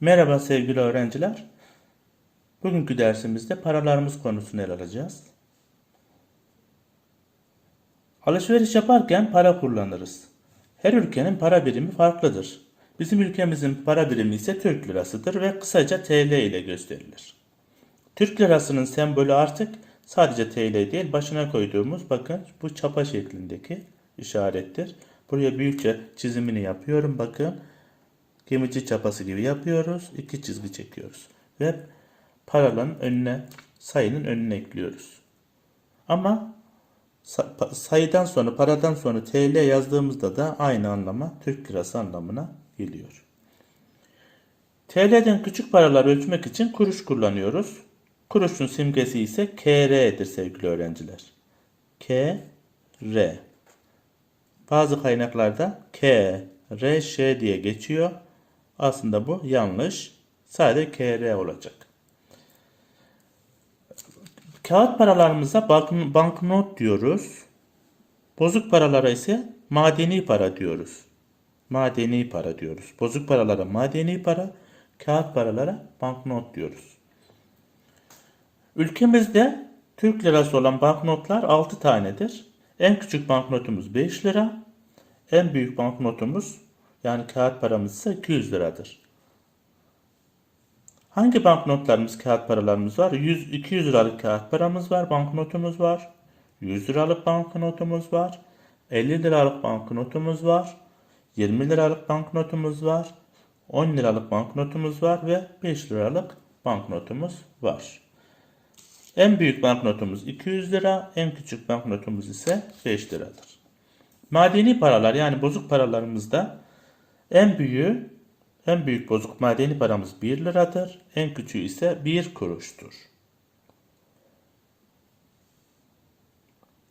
Merhaba sevgili öğrenciler. Bugünkü dersimizde paralarımız konusunu ele alacağız. Alışveriş yaparken para kullanırız. Her ülkenin para birimi farklıdır. Bizim ülkemizin para birimi ise Türk lirasıdır ve kısaca TL ile gösterilir. Türk lirasının sembolü artık sadece TL değil başına koyduğumuz bakın bu çapa şeklindeki işarettir. Buraya büyükçe çizimini yapıyorum bakın. Gemici çapası gibi yapıyoruz. iki çizgi çekiyoruz. Ve paraların önüne sayının önüne ekliyoruz. Ama sayıdan sonra paradan sonra TL yazdığımızda da aynı anlama Türk lirası anlamına geliyor. TL'den küçük paralar ölçmek için kuruş kullanıyoruz. Kuruşun simgesi ise KR'dir sevgili öğrenciler. KR. Bazı kaynaklarda K, R, Ş diye geçiyor. Aslında bu yanlış. Sadece KR olacak. Kağıt paralarımıza bank- banknot diyoruz. Bozuk paralara ise madeni para diyoruz. Madeni para diyoruz. Bozuk paralara madeni para, kağıt paralara banknot diyoruz. Ülkemizde Türk lirası olan banknotlar 6 tanedir. En küçük banknotumuz 5 lira. En büyük banknotumuz yani kağıt paramız ise 200 liradır. Hangi banknotlarımız, kağıt paralarımız var? 100, 200 liralık kağıt paramız var, banknotumuz var. 100 liralık banknotumuz var. 50 liralık banknotumuz var. 20 liralık banknotumuz var. 10 liralık banknotumuz var ve 5 liralık banknotumuz var. En büyük banknotumuz 200 lira, en küçük banknotumuz ise 5 liradır. Madeni paralar yani bozuk paralarımızda en büyüğü, en büyük bozuk madeni paramız 1 liradır. En küçüğü ise 1 kuruştur.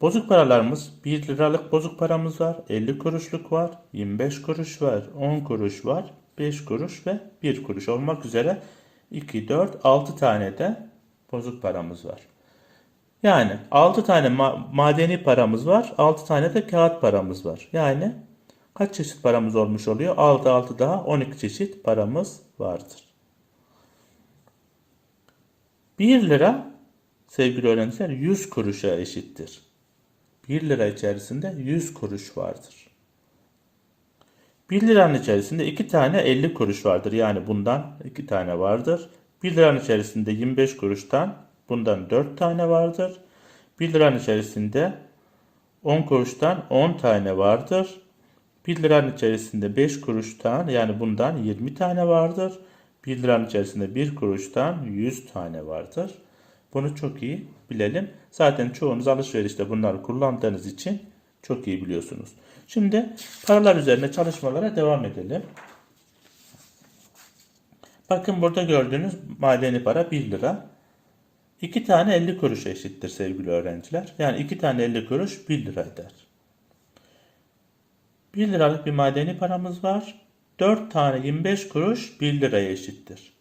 Bozuk paralarımız 1 liralık bozuk paramız var, 50 kuruşluk var, 25 kuruş var, 10 kuruş var, 5 kuruş ve 1 kuruş olmak üzere 2, 4, 6 tane de bozuk paramız var. Yani 6 tane ma- madeni paramız var, 6 tane de kağıt paramız var. Yani kaç çeşit paramız olmuş oluyor? 6 6 daha 12 çeşit paramız vardır. 1 lira sevgili öğrenciler 100 kuruşa eşittir. 1 lira içerisinde 100 kuruş vardır. 1 liranın içerisinde 2 tane 50 kuruş vardır. Yani bundan 2 tane vardır. 1 liranın içerisinde 25 kuruştan bundan 4 tane vardır. 1 liranın içerisinde 10 kuruştan 10 tane vardır. 1 liranın içerisinde 5 kuruştan yani bundan 20 tane vardır. 1 liranın içerisinde 1 kuruştan 100 tane vardır. Bunu çok iyi bilelim. Zaten çoğunuz alışverişte bunları kullandığınız için çok iyi biliyorsunuz. Şimdi paralar üzerine çalışmalara devam edelim. Bakın burada gördüğünüz madeni para 1 lira. 2 tane 50 kuruş eşittir sevgili öğrenciler. Yani 2 tane 50 kuruş 1 lira eder. 1 liralık bir madeni paramız var. 4 tane 25 kuruş 1 liraya eşittir.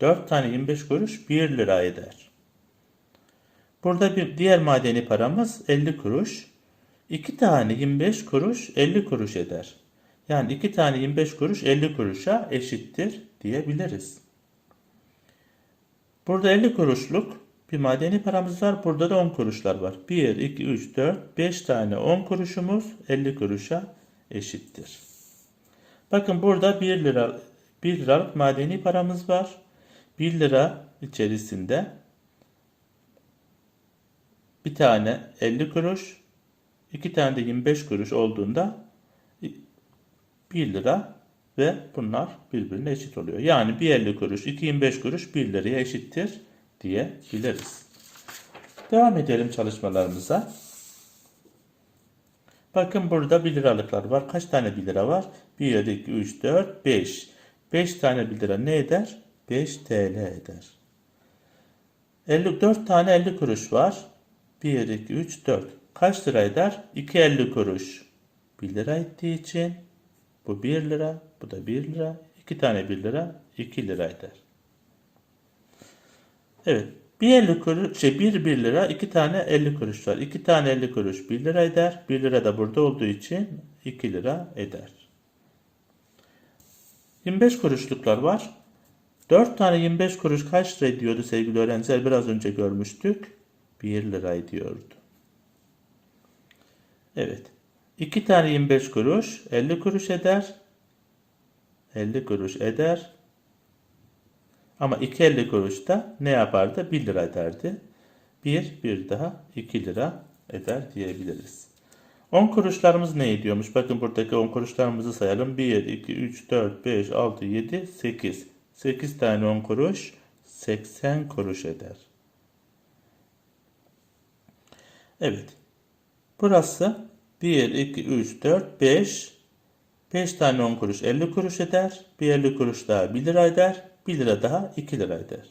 4 tane 25 kuruş 1 lira eder. Burada bir diğer madeni paramız 50 kuruş. 2 tane 25 kuruş 50 kuruş eder. Yani 2 tane 25 kuruş 50 kuruşa eşittir diyebiliriz. Burada 50 kuruşluk bir madeni paramız var. Burada da 10 kuruşlar var. 1, 2, 3, 4, 5 tane 10 kuruşumuz 50 kuruşa eşittir. Bakın burada 1 lira 1 liralık madeni paramız var. 1 lira içerisinde bir tane 50 kuruş, iki tane de 25 kuruş olduğunda 1 lira ve bunlar birbirine eşit oluyor. Yani bir 50 kuruş, iki 25 kuruş 1 liraya eşittir diyebiliriz. Devam edelim çalışmalarımıza. Bakın burada 1 liralıklar var. Kaç tane 1 lira var? 1, 2, 3, 4, 5. 5 tane 1 lira ne eder? 5 TL eder. 54 tane 50 kuruş var. 1, 2, 3, 4. Kaç lira eder? 2.50 kuruş. 1 lira ettiği için bu 1 lira, bu da 1 lira. 2 tane 1 lira, 2 lira eder. Evet. 1 50 kuruş, şey 1 1 lira, 2 tane 50 kuruş var. 2 tane 50 kuruş 1 lira eder. 1 lira da burada olduğu için 2 lira eder. 25 kuruşluklar var. 4 tane 25 kuruş kaç lira ediyordu sevgili öğrenciler? Biraz önce görmüştük. 1 lira ediyordu. Evet. 2 tane 25 kuruş 50 kuruş eder. 50 kuruş eder. Ama 2 50 kuruş da ne yapardı? 1 lira ederdi. 1 bir daha 2 lira eder diyebiliriz. 10 kuruşlarımız ne ediyormuş? Bakın buradaki 10 kuruşlarımızı sayalım. 1, 2, 3, 4, 5, 6, 7, 8. 8 tane 10 kuruş 80 kuruş eder. Evet. Burası 1, 2, 3, 4, 5. 5 tane 10 kuruş 50 kuruş eder. Bir 50 kuruş daha 1 lira eder. 1 lira daha 2 lira eder.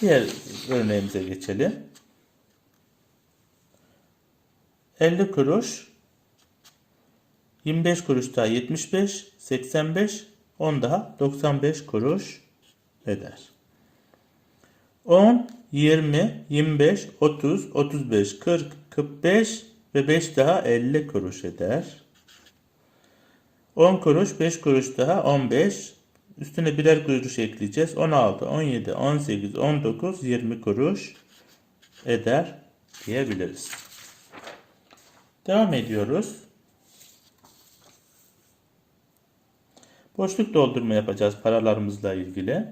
Diğer örneğimize geçelim. 50 kuruş 25 kuruş daha 75 85 10 daha 95 kuruş eder. 10 20 25 30 35 40 45 ve 5 daha 50 kuruş eder. 10 kuruş 5 kuruş daha 15 Üstüne birer kuruş ekleyeceğiz. 16, 17, 18, 19, 20 kuruş eder diyebiliriz. Devam ediyoruz. Boşluk doldurma yapacağız paralarımızla ilgili.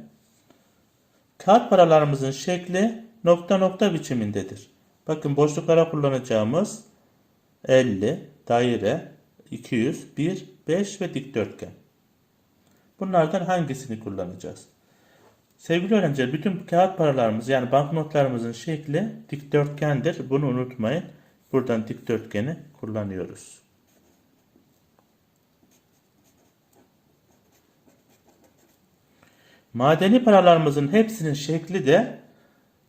Kağıt paralarımızın şekli nokta nokta biçimindedir. Bakın boşluklara kullanacağımız 50, daire, 200, 1, 5 ve dikdörtgen. Bunlardan hangisini kullanacağız? Sevgili öğrenciler bütün kağıt paralarımız yani banknotlarımızın şekli dikdörtgendir. Bunu unutmayın. Buradan dikdörtgeni kullanıyoruz. Madeni paralarımızın hepsinin şekli de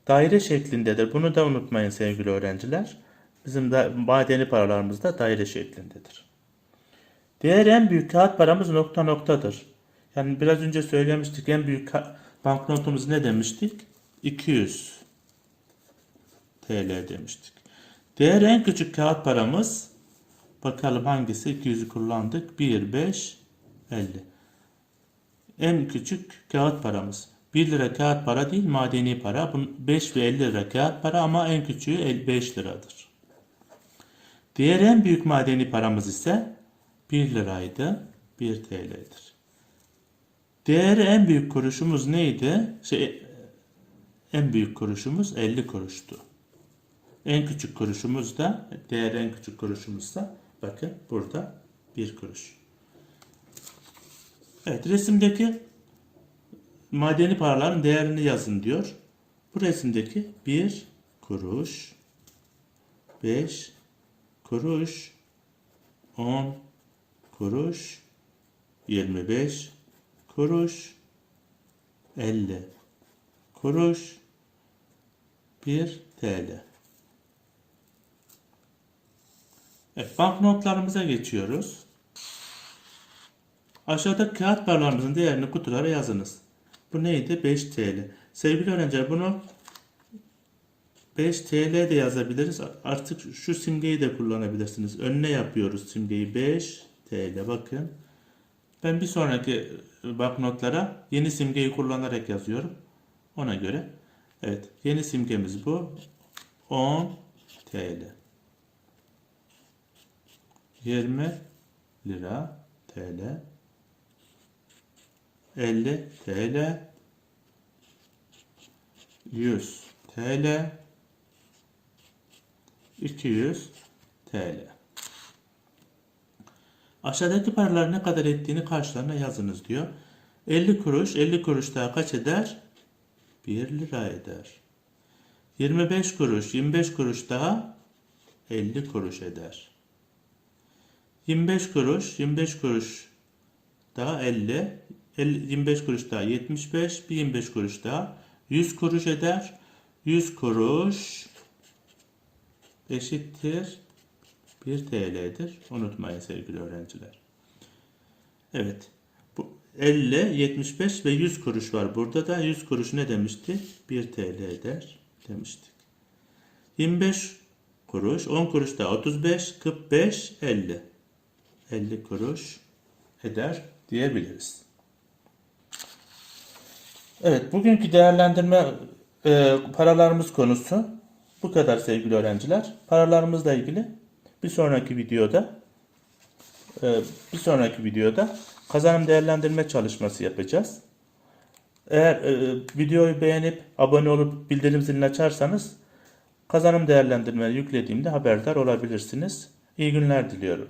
daire şeklindedir. Bunu da unutmayın sevgili öğrenciler. Bizim de madeni paralarımız da daire şeklindedir. Diğer en büyük kağıt paramız nokta noktadır. Yani biraz önce söylemiştik en büyük banknotumuz ne demiştik? 200 TL demiştik. Diğer en küçük kağıt paramız bakalım hangisi 200'ü kullandık. 1, 5, 50. En küçük kağıt paramız. 1 lira kağıt para değil madeni para. 5 ve 50 lira kağıt para ama en küçüğü 5 liradır. Diğer en büyük madeni paramız ise 1 liraydı. 1 TL'dir. Değeri en büyük kuruşumuz neydi? Şey, en büyük kuruşumuz 50 kuruştu. En küçük kuruşumuz da değer en küçük kuruşumuz da bakın burada 1 kuruş. Evet resimdeki madeni paraların değerini yazın diyor. Bu resimdeki 1 kuruş, 5 kuruş, 10 kuruş, 25 kuruş 50 kuruş 1 TL. Evet, banknotlarımıza geçiyoruz. Aşağıda kağıt paralarımızın değerini kutulara yazınız. Bu neydi? 5 TL. Sevgili öğrenciler bunu 5 TL de yazabiliriz. Artık şu simgeyi de kullanabilirsiniz. Önüne yapıyoruz simgeyi 5 TL. Bakın. Ben bir sonraki banknotlara yeni simgeyi kullanarak yazıyorum. Ona göre. Evet. Yeni simgemiz bu. 10 TL. 20 lira TL. 50 TL. 100 TL. 200 TL. Aşağıdaki paralar ne kadar ettiğini karşılarına yazınız diyor. 50 kuruş, 50 kuruş daha kaç eder? 1 lira eder. 25 kuruş, 25 kuruş daha 50 kuruş eder. 25 kuruş, 25 kuruş daha 50, 50 25 kuruş daha 75, bir 25 kuruş daha 100 kuruş eder. 100 kuruş eşittir 1 TL'dir. Unutmayın sevgili öğrenciler. Evet. Bu 50, 75 ve 100 kuruş var. Burada da 100 kuruş ne demiştik? 1 TL eder demiştik. 25 kuruş, 10 kuruş da 35, 45, 50. 50 kuruş eder diyebiliriz. Evet, bugünkü değerlendirme e, paralarımız konusu bu kadar sevgili öğrenciler. Paralarımızla ilgili bir sonraki videoda e, bir sonraki videoda kazanım değerlendirme çalışması yapacağız. Eğer e, videoyu beğenip abone olup bildirim zilini açarsanız kazanım değerlendirme yüklediğimde haberdar olabilirsiniz. İyi günler diliyorum.